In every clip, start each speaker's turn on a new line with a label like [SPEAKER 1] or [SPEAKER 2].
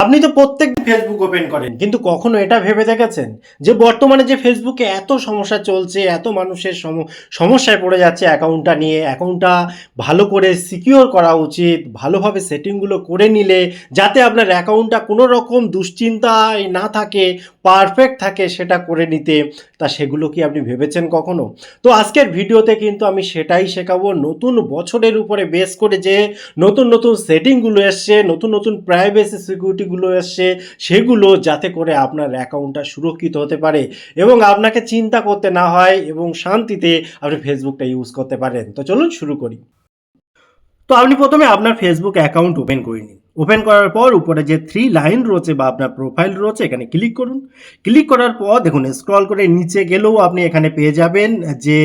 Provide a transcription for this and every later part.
[SPEAKER 1] আপনি তো প্রত্যেক ফেসবুক ওপেন করেন। কিন্তু কখনো এটা ভেবে দেখেছেন? যে বর্তমানে যে ফেসবুকে এত সমস্যা চলছে, এত মানুষের সম- সমস্যায় পড়ে যাচ্ছে অ্যাকাউন্টটা নিয়ে অ্যাকাউন্টটা ভালো করে সিকিওর করা উচিত, ভালোভাবে সেটিংগুলো করে নিলে, যাতে আপনার অ্যাকাউন্টটা কোনো রকম দুশ্চিন্তায় না থাকে পারফেক্ট থাকে সেটা করে নিতে, তা সেগুলো কি আপনি ভেবেছেন কখনো? তো আজকের ভিডিওতে কিন্তু আমি সেটাই শেখাবো। নতুন বছরের উপরে বেস করে যে নতুন নতুন সেটিংগুলো এসছে, নতুন নতুন প্রাইভেসি সিকিউরিটিগুলো এসছে, সেগুলো যাতে করে আপনার অ্যাকাউন্টটা সুরক্ষিত হতে পারে এবং আপনাকে চিন্তা করতে না হয় এবং শান্তিতে আপনি ফেসবুকটা ইউজ করতে পারেন। তো চলুন শুরু করি। তো আপনি প্রথমে আপনার ফেসবুক অ্যাকাউন্ট ওপেন করে নিন। ওপেন করার পর উপরে যে থ্রি লাইন রয়েছে বা আপনার প্রোফাইল রয়েছে, এখানে ক্লিক করুন। ক্লিক করার পর দেখুন স্ক্রল করে নিচে গেলেও আপনি এখানে পেয়ে যাবেন যে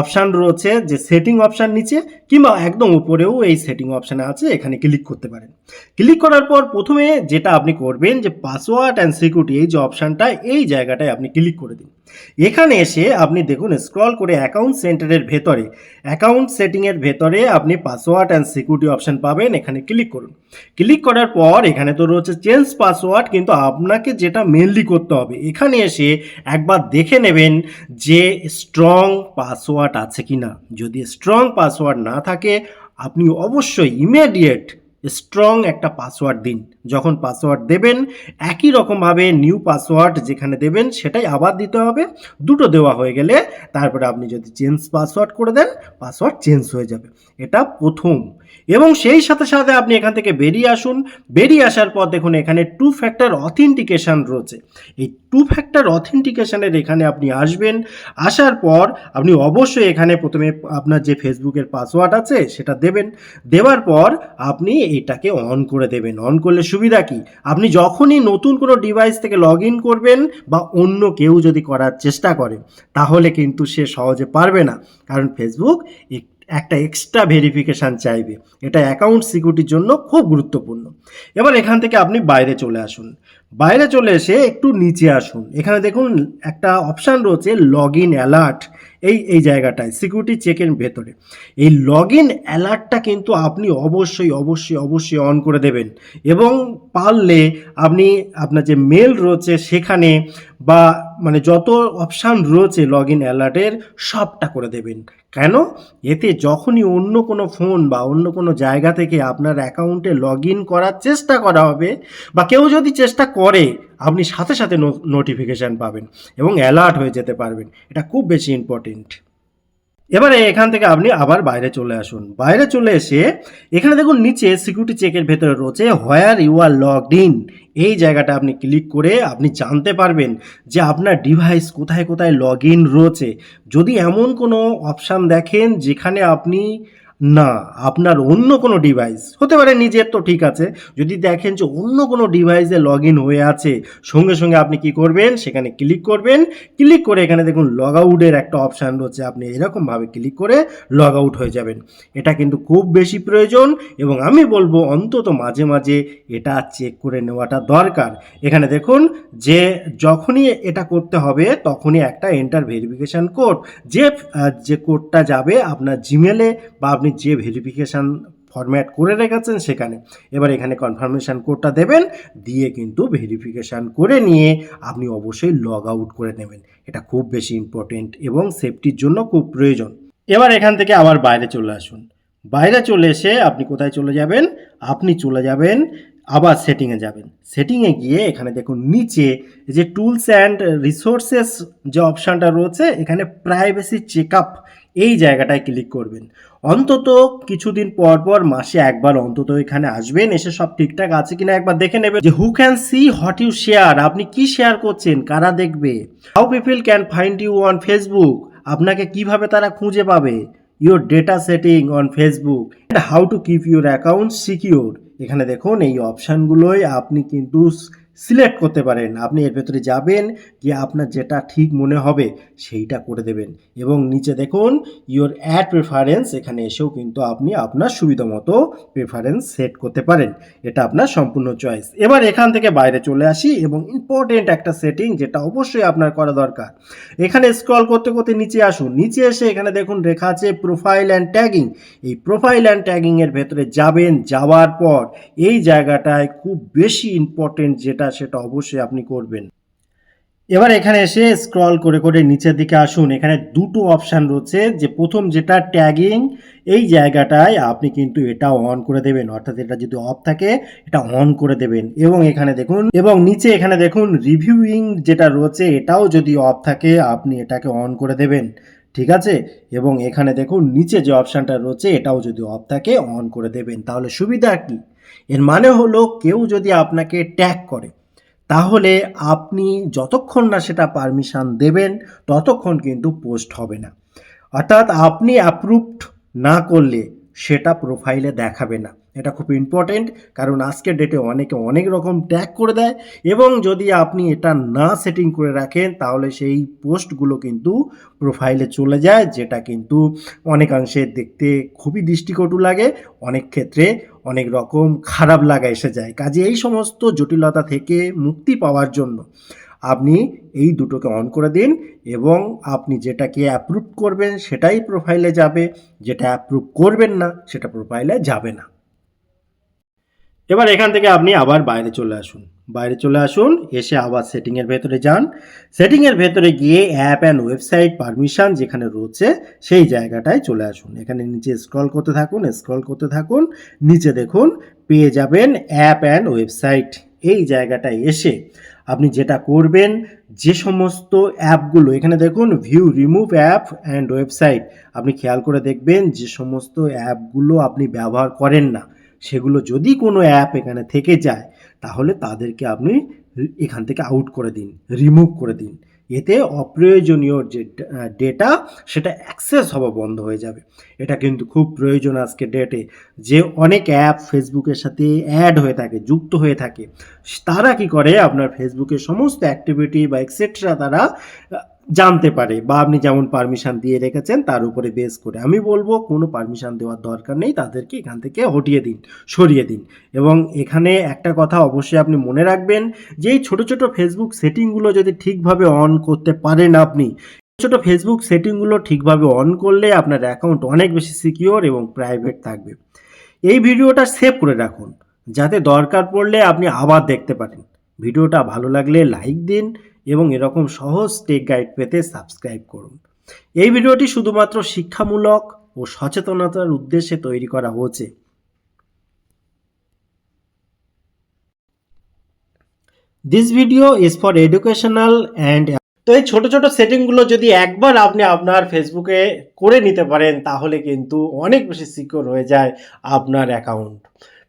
[SPEAKER 1] অপশান রয়েছে, যে সেটিং অপশান নিচে, কিংবা একদম উপরেও এই সেটিং অপশানে আছে, এখানে ক্লিক করতে পারেন। ক্লিক করার পর প্রথমে যেটা আপনি করবেন, যে পাসওয়ার্ড অ্যান্ড সিকিউরিটি এই যে অপশানটা এই জায়গাটায় আপনি ক্লিক করে দিন। এখানে এসে আপনি দেখুন স্ক্রল করে অ্যাকাউন্ট সেন্টারের ভেতরে অ্যাকাউন্ট সেটিংয়ের ভেতরে আপনি পাসওয়ার্ড অ্যান্ড সিকিউরিটি অপশান পাবেন, এখানে ক্লিক করুন। ক্লিক করার পর এখানে তো রয়েছে চেঞ্জ পাসওয়ার্ড কিন্তু আপনাকে যেটা মেনলি করতে হবে, এখানে এসে একবার দেখে নেবেন যে স্ট্রং পাসওয়ার্ড আছে কি না যদি স্ট্রং পাসওয়ার্ড না থাকে, আপনি অবশ্যই ইমিডিয়েট স্ট্রং একটা পাসওয়ার্ড দিন। যখন পাসওয়ার্ড দেবেন, একই রকমভাবে নিউ পাসওয়ার্ড যেখানে দেবেন, সেটাই আবার দিতে হবে। দুটো দেওয়া হয়ে গেলে, তারপরে আপনি যদি চেঞ্জ পাসওয়ার্ড করে দেন পাসওয়ার্ড চেঞ্জ হয়ে যাবে। এটা প্রথম। এবং সেই সাথে সাথে আপনি এখান থেকে বেরিয়ে আসুন। বেরিয়ে আসার পর দেখুন এখানে টু ফ্যাক্টর অথেন্টিকেশন রয়েছে। এই টু ফ্যাক্টর অথেন্টিকেশানের এখানে আপনি আসবেন। আসার পর আপনি অবশ্যই এখানে প্রথমে আপনার যে ফেসবুকের পাসওয়ার্ড আছে সেটা দেবেন। দেওয়ার পর আপনি এটাকে অন করে দেবেন। অন করলে সুবিধা কি? আপনি যখনই নতুন কোনো ডিভাইস থেকে লগ ইন করবেন বা অন্য কেউ যদি করার চেষ্টা করে, তাহলে কিন্তু সে সহজে পারবে না। কারণ ফেসবুক একটা এক্সট্রা ভেরিফিকেশান চাইবে। এটা অ্যাকাউন্ট সিকিউরিটির জন্য খুব গুরুত্বপূর্ণ। এবার এখান থেকে আপনি বাইরে চলে আসুন। বাইরে চলে এসে একটু নিচে আসুন। এখানে দেখুন একটা অপশান রয়েছে লগ ইন অ্যালার্ট এই এই জায়গাটায় সিকিউরিটি চেকের ভেতরে। এই লগ ইন অ্যালার্টটা কিন্তু আপনি অবশ্যই অবশ্যই অবশ্যই অন করে দেবেন। এবং পারলে আপনি আপনার যে মেল রয়েছে সেখানে বা মানে যত অপশান রয়েছে লগ ইন অ্যালার্টের সবটা করে দেবেন। কেন? এতে যখনই অন্য কোনো ফোন বা অন্য কোনো জায়গা থেকে আপনার অ্যাকাউন্টে লগ ইন করার চেষ্টা করা হবে বা কেউ যদি চেষ্টা করে, আপনি সাথে সাথে নোটিফিকেশান পাবেন এবং অ্যালার্ট হয়ে যেতে পারবেন। এটা খুব বেশি ইম্পর্টেন্ট এবারে এখান থেকে আপনি আবার বাইরে চলে আসুন। বাইরে চলে এসে এখানে দেখুন নিচে সিকিউরিটি চেকের ভেতরে রয়েছে where you are logged in এই জায়গাটা আপনি ক্লিক করে আপনি জানতে পারবেন যে আপনার ডিভাইস কোথায় কোথায় লগ ইন রয়েছে। যদি এমন কোনো অপশান দেখেন যেখানে আপনি না, আপনার অন্য কোনো ডিভাইস হতে পারে নিজের তো ঠিক আছে, যদি দেখেন যে অন্য কোনো ডিভাইসে লগ ইন হয়ে আছে, সঙ্গে সঙ্গে আপনি কি করবেন, সেখানে ক্লিক করবেন ক্লিক করে এখানে দেখুন লগ আউটের একটা অপশান রয়েছে, আপনি এরকমভাবে ক্লিক করে লগ আউট হয়ে যাবেন। এটা কিন্তু খুব বেশি প্রয়োজন এবং আমি বলব অন্তত মাঝে মাঝে এটা চেক করে নেওয়াটা দরকার। এখানে দেখুন যে যখনই এটা করতে হবে, তখনই একটা এন্টার ভেরিফিকেশান কোড যে যে কোডটা যাবে আপনার জিমেলে বা আপনি যে ভেরিফিকেশান ফরম্যাট করে রেখেছেন সেখানে। এবার এখানে কনফার্মেশন কোডটা দেবেন, দিয়ে কিন্তু ভেরিফিকেশান করে নিয়ে আপনি অবশ্যই লগ আউট করে নেবেন। এটা খুব বেশি ইম্পর্টেন্ট এবং সেফটির জন্য খুব প্রয়োজন। এবার এখান থেকে আবার বাইরে চলে আসুন। বাইরে চলে এসে আপনি কোথায় চলে যাবেন? আপনি চলে যাবেন, আবার সেটিংয়ে যাবেন। সেটিংয়ে গিয়ে এখানে দেখুন, নিচে যে টুলস অ্যান্ড রিসোর্সেস যে অপশানটা রয়েছে, এখানে প্রাইভেসি চেক আপ এই জায়গাটায় ক্লিক করবেন। অন্তত কিছুদিন পর পর মাসে একবার অন্তত এখানে আসবেন, এসে সব ঠিকঠাক আছে কিনা একবার দেখে নেবেন যে who can see what you share আপনি কি শেয়ার করছেন, কারা দেখবে how people can find you on Facebook আপনাকে কীভাবে তারা খুঁজে পাবে your data setting on Facebook how to keep your account secure এখানে দেখুন, এই অপশানগুলোই আপনি কিন্তু সিলেক্ট করতে পারেন। আপনি এর ভেতরে যাবেন, গিয়ে আপনার যেটা ঠিক মনে হবে সেইটা করে দেবেন। এবং নিচে দেখুন ইওর অ্যাড প্রেফারেন্স এখানে এসেও কিন্তু আপনি আপনার সুবিধা মতো প্রেফারেন্স সেট করতে পারেন। এটা আপনার সম্পূর্ণ চয়েস এবার এখান থেকে বাইরে চলে আসি এবং ইম্পর্টেন্ট একটা সেটিং যেটা অবশ্যই আপনার করা দরকার। এখানে স্ক্রল করতে করতে নিচে আসুন। নিচে এসে এখানে দেখুন রেখা আছে প্রোফাইল অ্যান্ড ট্যাগিং এই প্রোফাইল অ্যান্ড ট্যাগিংয়ের ভেতরে যাবেন, যাওয়ার পর এই জায়গাটায় খুব বেশি ইম্পর্টেন্ট যেটা সেটা অবশ্যই আপনি করবেন। এবার এখানে এসে স্ক্রল করে করে নিচের দিকে আসুন। এখানে দুটো অপশান রয়েছে। যে প্রথম যেটা ট্যাগিং এই জায়গাটায় আপনি কিন্তু এটা অন করে দেবেন। অর্থাৎ এটা যদি অফ থাকে, এটা অন করে দেবেন। এবং এখানে দেখুন, এবং নিচে এখানে দেখুন রিভিউইং যেটা রয়েছে, এটাও যদি অফ থাকে, আপনি এটাকে অন করে দেবেন। ঠিক আছে? এবং এখানে দেখুন, নিচে যে অপশানটা রয়েছে, এটাও যদি অফ থাকে অন করে দেবেন। তাহলে সুবিধা কি? এর মানে হলো কেউ যদি আপনাকে ট্যাগ করে, তাহলে আপনি যতক্ষণ না সেটা পারমিশন দেবেন, ততক্ষণ কিন্তু পোস্ট হবে না। অর্থাৎ আপনি অ্যাপ্রুভড না করলে সেটা প্রোফাইলে দেখাবে না। এটা খুব ইম্পর্টেন্ট কারণ আজকের ডেটে অনেকে অনেক রকম ট্যাগ করে দেয় এবং যদি আপনি এটা না সেটিং করে রাখেন, তাহলে সেই পোস্টগুলো কিন্তু প্রোফাইলে চলে যায়, যেটা কিন্তু অনেকাংশে দেখতে খুবই দৃষ্টিকটু লাগে। অনেক ক্ষেত্রে অনেক রকম খারাপ লাগা এসে যায়। কাজে এই সমস্ত জটিলতা থেকে মুক্তি পাওয়ার জন্য আপনি এই দুটোকে অন করে দিন এবং আপনি যেটাকে অ্যাপ্রুভ করবেন সেটাই প্রোফাইলে যাবে। যেটা অ্যাপ্রুভ করবেন না, সেটা প্রোফাইলে যাবে না। এবার এখান থেকে আপনি আবার বাইরে চলে আসুন। বাইরে চলে আসুন, এসে আবার সেটিংয়ের ভেতরে যান। সেটিংয়ের ভেতরে গিয়ে অ্যাপ অ্যান্ড ওয়েবসাইট পারমিশন যেখানে রয়েছে, সেই জায়গাটায় চলে আসুন। এখানে নিচে স্ক্রল করতে থাকুন স্ক্রল করতে থাকুন, নিচে দেখুন, পেয়ে যাবেন অ্যাপ অ্যান্ড ওয়েবসাইট এই জায়গাটায় এসে আপনি যেটা করবেন, যে সমস্ত অ্যাপগুলো এখানে দেখুন view remove app and website আপনি খেয়াল করে দেখবেন, যে সমস্ত অ্যাপগুলো আপনি ব্যবহার করেন না। সেগুলো যদি কোনো অ্যাপ এখানে থেকে যায়, তাহলে তাদেরকে আপনি এখান থেকে আউট করে দিন রিমুভ করে দিন। এতে অপ্রয়োজনীয় যে ডেটা সেটা অ্যাক্সেস হওয়া বন্ধ হয়ে যাবে। এটা কিন্তু খুব প্রয়োজন আজকে ডেটে যে অনেক অ্যাপ ফেসবুকের সাথে অ্যাড হয়ে থাকে, যুক্ত হয়ে থাকে, তারা কি করে? আপনার ফেসবুকের সমস্ত অ্যাক্টিভিটি বা এক্সেট্রা তারা জানতে পারে বা আপনি যেমন পারমিশন দিয়ে রেখেছেন, তার উপরে বেস করে। আমি বলব, কোনো পারমিশন দেওয়ার দরকার নেই, তাদেরকে এখান থেকে হটিয়ে দিন, সরিয়ে দিন। এবং এখানে একটা কথা অবশ্যই আপনি মনে রাখবেন, যে এই ছোটো ছোটো ফেসবুক সেটিংগুলো যদি ঠিকভাবে অন করতে পারেন আপনি, ছোটো ফেসবুক সেটিংগুলো ঠিকভাবে অন করলে আপনার অ্যাকাউন্ট অনেক বেশি সিকিওর এবং প্রাইভেট থাকবে। এই ভিডিওটা সেভ করে রাখুন, যাতে দরকার পড়লে আপনি আবার দেখতে পারেন। ভিডিওটা ভালো লাগলে লাইক দিন এবং এরকম সহজ টেক গাইড পেতে সাবস্ক্রাইব করুন। এই ভিডিওটি শুধুমাত্র শিক্ষামূলক ও সচেতনতার উদ্দেশ্যে তৈরি করা হয়েছে this video is for educational and তো এই ছোট ছোট সেটিংগুলো যদি একবার আপনি আপনার ফেসবুকে করে নিতে পারেন, তাহলে কিন্তু অনেক বেশি সিকিউর হয়ে যায় আপনার অ্যাকাউন্ট